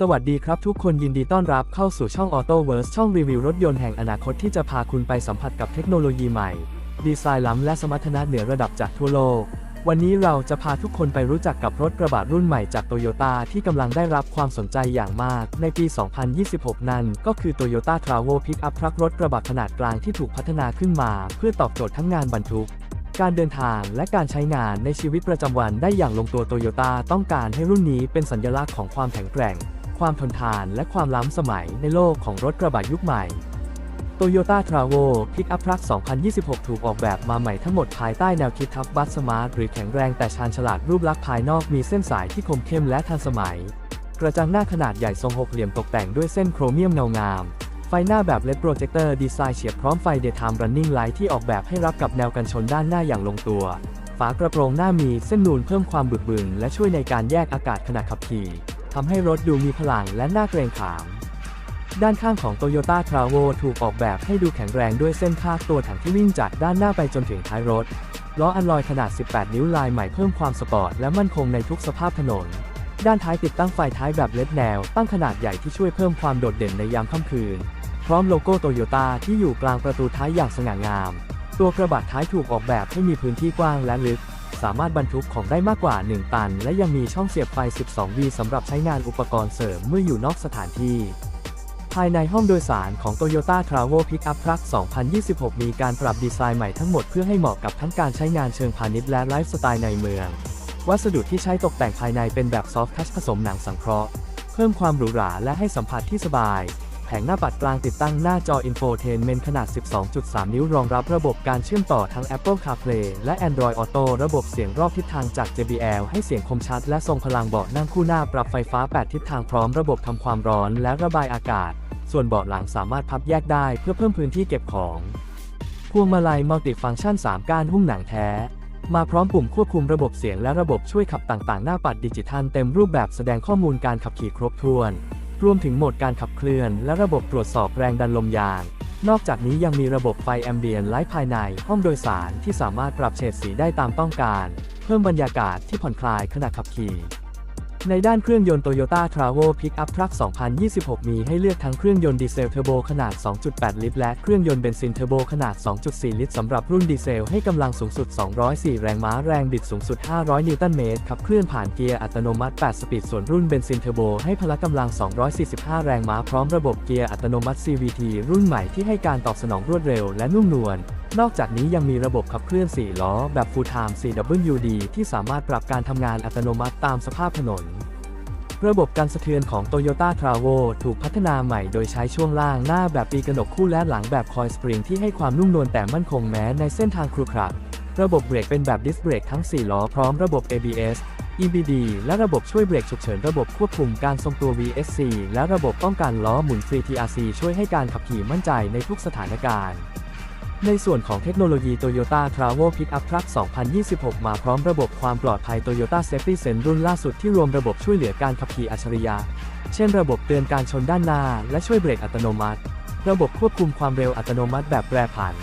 สวัสดีครับทุกคนยินดีต้อนรับเข้าสู่ช่อง Auto v e r s e ช่องรีวิวรถยนต์แห่งอนาคตที่จะพาคุณไปสัมผัสกับเทคโนโลยีใหม่ ดีไซน์ล้ำและสมรรถนะเหนือระดับจากทั่วโลก วันนี้เราจะพาทุกคนไปรู้จักกับรถกระบะรุ่นใหม่จากโตโยต้าที่กำลังได้รับความสนใจอย่างมาก ในปี 2026 นั้นก็คือ Toyota t r a v o Pickup Truck รถกระบะขนาดกลางที่ถูกพัฒนาขึ้นมา เพื่อตอบโจทย์ทั้งงานบรรทุกการเดินทางและการใช้งานในชีวิตประจำวันได้อย่างลงตัวโตโยต้าต้องการให้รุ่นนี้เป็นสัญลักษณ์ของความแข็งแกร่ง ความทนทานและความล้ำสมัยในโลกของรถกระบะยุคใหม่ Toyota t r a v o Pickup Truck 2026 ถูกออกแบบมาใหม่ทั้งหมดภายใต้แนวคิดทัฟบัสสมาร์ทหรือแข็งแรงแต่ชาญฉลาดรูปลักษณ์ภายนอกมีเส้นสายที่คมเข้มและทันสมัย กระจังหน้าขนาดใหญ่ทรงหกเหลี่ยมตกแต่งด้วยเส้นโครเมียมเงางาม ไฟหน้าแบบเลดโปรเจคเตอร์ดีไซน์เฉียบพร้อมไฟ Daytime Running Light ที่ออกแบบให้รับกับแนวกันชนด้านหน้าอย่างลงตัว ฝากระโปรงหน้ามีเส้นนูนเพิ่มความบึกบึนและช่วยในการแยกอากาศขณะขับขี่ ทำให้รถดูมีพลังและน่าเกรงขาม ด้านข้างของ Toyota t r a v o ถูกออกแบบให้ดูแข็งแรงด้วยเส้นคาดตัวถังที่วิ่งจากด้านหน้าไปจนถึงท้ายรถ ล้ออัลลอยขนาด 18 นิ้วลายใหม่เพิ่มความสปอร์ตและมั่นคงในทุกสภาพถนน ด้านท้ายติดตั้งไฟท้ายแบบเล็ดแนว ตั้งขนาดใหญ่ที่ช่วยเพิ่มความโดดเด่นในยามค่ำคืน พร้อมโลโก้โตโยต้าที่อยู่กลางประตูท้ายอย่างสง่างาม ตัวกระบะท้ายถูกออกแบบให้มีพื้นที่กว้างและลึก สามารถบรรทุกของได้มากกว่า 1 ตัน และยังมีช่องเสียบไฟ 12V สำหรับใช้งานอุปกรณ์เสริมเมื่ออยู่นอกสถานที่ ภายในห้องโดยสารของ Toyota t r a v o Pickup Truck 2026 มีการปรับดีไซน์ใหม่ทั้งหมดเพื่อให้เหมาะกับทั้งการใช้งานเชิงพาณิชย์และไลฟ์สไตล์ในเมือง วัสดุที่ใช้ตกแต่งภายในเป็นแบบซอฟท์ทัชผสมหนังสังเคราะห์ เพิ่มความหรูหราและให้สัมผัสที่สบาย แผงหน้าปัดกลางติดตั้งหน้าจอ Infotainment ขนาด 12.3 นิ้วรองรับระบบการเชื่อมต่อทั้ง Apple CarPlay และ Android Auto ระบบเสียงรอบทิศทางจาก JBL ให้เสียงคมชัดและทรงพลังเบาะนั่งคู่หน้าปรับไฟฟ้า 8 ทิศทางพร้อมระบบทำความร้อนและระบายอากาศ ส่วนเบาะหลังสามารถพับแยกได้เพื่อเพิ่มพื้นที่เก็บของพวงมาลัยมัลติฟังก์ชัน 3 ก้านหุ้มหนังแท้ มาพร้อมปุ่มควบคุมระบบเสียงและระบบช่วยขับต่างๆ หน้าปัดดิจิทัลเต็มรูปแบบแสดงข้อมูลการขับขี่ครบถ้วน รวมถึงโหมดการขับเคลื่อน และระบบตรวจสอบแรงดันลมยาง นอกจากนี้ยังมีระบบไฟแอมเบียนไลท์ภายในห้องโดยสารที่สามารถปรับเฉดสีได้ตามต้องการ เพิ่มบรรยากาศที่ผ่อนคลายขณะขับขี่ ในด้านเครื่องยนต์ Toyota t r a v o Pickup Truck 2026 มีให้เลือกทั้งเครื่องยนต์ดีเซลเทอร์โบขนาด 2.8 ลิตร และเครื่องยนต์เบนซินเทอร์โบขนาด 2.4 ลิตรสำหรับรุ่นดีเซลให้กำลังสูงสุด 204 แรงม้าแรงบิดสูงสุด 500 นิวตันเมตรขับเคลื่อนผ่านเกียร์อัตโนมัติ 8 สปีด ส่วนรุ่นเบนซินเทอร์โบให้พละกำลัง 245 แรงม้าพร้อมระบบเกียร์อัตโนมัติ CVT รุ่นใหม่ที่ให้การตอบสนองรวดเร็วและนุ่มนวล นอกจากนี้ยังมีระบบขับเคลื่อน 4 ล้อ แบบ Full Time CWD ที่สามารถปรับการทำงานอัตโนมัติตามสภาพถนน ระบบการสะเทือนของ Toyota t r a v o ถูกพัฒนาใหม่โดยใช้ช่วงล่างหน้าแบบปีกระหนกคู่และหลังแบบคอยสปริงที่ให้ความนุ่มนวลแต่มั่นคงแม้ในเส้นทางครุขระระบบเบรกเป็นแบบดิสเบรกทั้ง 4 ล้อพร้อมระบบ ABS EBD และระบบช่วยเบรกฉุกเฉินระบบควบคุมการทรงตัว VSC และระบบป้องกันล้อหมุนฟรี TRC ช่วยให้การขับขี่มั่นใจในทุกสถานการณ์ ในส่วนของเทคโนโลยี Toyota t r a v o Pickup Truck 2026 มาพร้อมระบบความปลอดภัย Toyota Safety Sense รุ่นล่าสุดที่รวมระบบช่วยเหลือการขับขี่อัจฉริยะ เช่นระบบเตือนการชนด้านหน้า และช่วยเบรกอัตโนมัติ ระบบควบคุมความเร็วอัตโนมัติแบบแปรผัน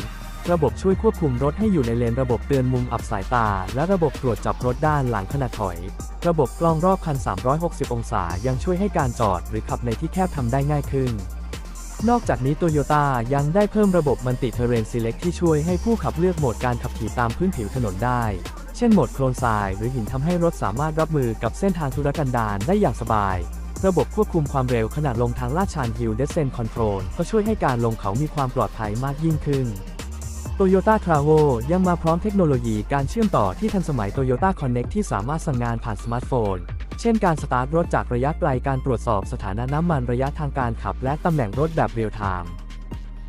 ระบบช่วยควบคุมรถให้อยู่ในเลน ระบบเตือนมุมอับสายตา และระบบตรวจจับรถด้านหลังขณะถอย ระบบกล้องรอบคัน 360 องศา ยังช่วยให้การจอดหรือขับในที่แคบทำได้ง่ายขึ้น นอกจากนี้โตโยต้ายังได้เพิ่มระบบมันติเทเรนซีเล็กที่ช่วยให้ผู้ขับเลือกโหมดการขับขี่ตามพื้นผิวถนนได้ เช่นโหมดโคลนทรายหรือหินทำให้รถสามารถรับมือกับเส้นทางธุรกันดารได้อย่างสบาย ระบบควบคุมความเร็วขณะลงทางลาดชัน Hill Descent Control ก็ช่วยให้การลงเขามีความปลอดภัยมากยิ่งขึ้น Toyota t r a v o ยังมาพร้อมเทคโนโลยีการเชื่อมต่อที่ทันสมัย Toyota Connect ที่สามารถสั่งงานผ่านสมาร์ทโฟน เช่นการสตาร์ทรถจากระยะไกลการตรวจสอบสถานะน้ำมันระยะทางการขับ และตำแหน่งรถแบบเรียลไทม์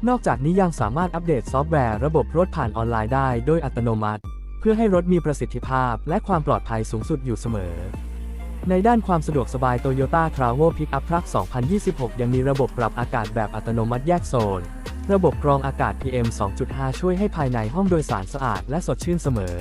นอกจากนี้ยังสามารถอัปเดตซอฟต์แวร์ระบบรถผ่านออนไลน์ได้โดยอัตโนมัติ เพื่อให้รถมีประสิทธิภาพและความปลอดภัยสูงสุดอยู่เสมอ ในด้านความสะดวกสบาย Toyota t r a v o Pickup Truck 2026 ยังมีระบบปรับอากาศแบบอัตโนมัติแยกโซน ระบบกรองอากาศ PM 2.5 ช่วยให้ภายในห้องโดยสารสะอาดและสดชื่นเสมอ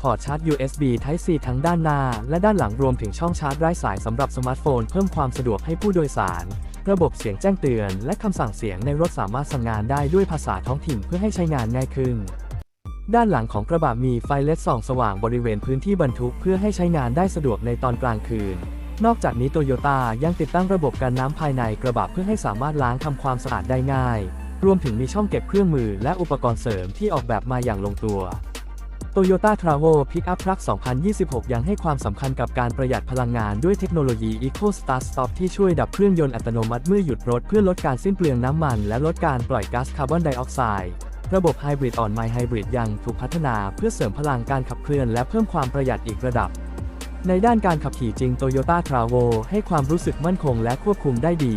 พอร์ตชาร์จ USB Type C ทั้งด้านหน้า และด้านหลังรวมถึงช่องชาร์จไร้สายสำหรับสมาร์ทโฟนเพิ่มความสะดวกให้ผู้โดยสาร ระบบเสียงแจ้งเตือน และคำสั่งเสียงในรถสามารถสั่งงานได้ด้วยภาษาท้องถิ่นเพื่อให้ใช้งานง่ายขึ้น ด้านหลังของกระบะมีไฟเลดส่องสว่างบริเวณพื้นที่บรรทุกเพื่อให้ใช้งานได้สะดวกในตอนกลางคืนนอกจากนี้โตโยต้ายังติดตั้งระบบการน้ำภายในกระบะเพื่อให้สามารถล้างทำความสะอาดได้ง่าย รวมถึงมีช่องเก็บเครื่องมือและอุปกรณ์เสริมที่ออกแบบมาอย่างลงตัว Toyota Travel Pickup Truck 2026 ยังให้ความสำคัญกับการประหยัดพลังงานด้วยเทคโนโลยี Eco Start Stop ที่ช่วยดับเครื่องยนต์อัตโนมัติเมื่อหยุดรถเพื่อลดการสิ้นเปลืองน้ำมันและลดการปล่อยก๊าซคาร์บอนไดออกไซด์ระบบ Hybrid on My Hybrid ยังถูกพัฒนาเพื่อเสริมพลังการขับเคลื่อนและเพิ่มความประหยัดอีกระดับ ในด้านการขับขี่จริง Toyota Travel ให้ความรู้สึกมั่นคงและควบคุมได้ดี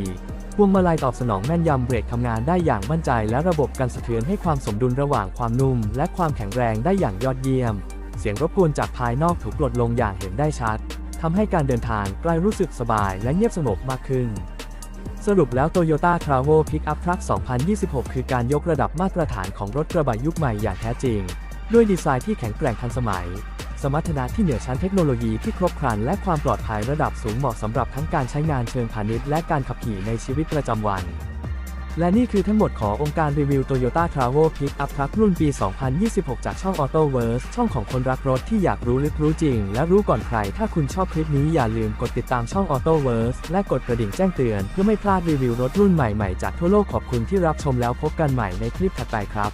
พวงมาลัยตอบสนองแม่นยำเบรกทำงานได้อย่างมั่นใจ และระบบกันสะเทือนให้ความสมดุลระหว่างความนุ่ม และความแข็งแรงได้อย่างยอดเยี่ยม เสียงรบกวนจากภายนอกถูกลดลงอย่างเห็นได้ชัดทำให้การเดินทางใกล้รู้สึกสบายและเงียบสงบมากขึ้น สรุปแล้ว Toyota Travel Pickup Truck 2026 คือการยกระดับมาตรฐานของรถกระบะยุคใหม่อย่างแท้จริง ด้วยดีไซน์ที่แข็งแกร่งทันสมัย สมรรถนะที่เหนือชั้นเทคโนโลยีที่ครบครันและความปลอดภัยระดับสูงเหมาะสำหรับทั้งการใช้งานเชิงพาณิชย์และการขับขี่ในชีวิตประจำวัน และนี่คือทั้งหมดขององค์การรีวิว Toyota Travel Pickup Truck รุ่นปี 2026 จากช่อง AutoVerse ช่องของคนรักรถที่อยากรู้ลึกรู้จริง และรู้ก่อนใคร ถ้าคุณชอบคลิปนี้อย่าลืมกดติดตามช่อง AutoVerse และกดกระดิ่งแจ้งเตือนเพื่อไม่พลาดรีวิวรถรุ่นใหม่ๆจากทั่วโลกขอบคุณที่รับชมแล้วพบกันใหม่ในคลิปถัดไปครับ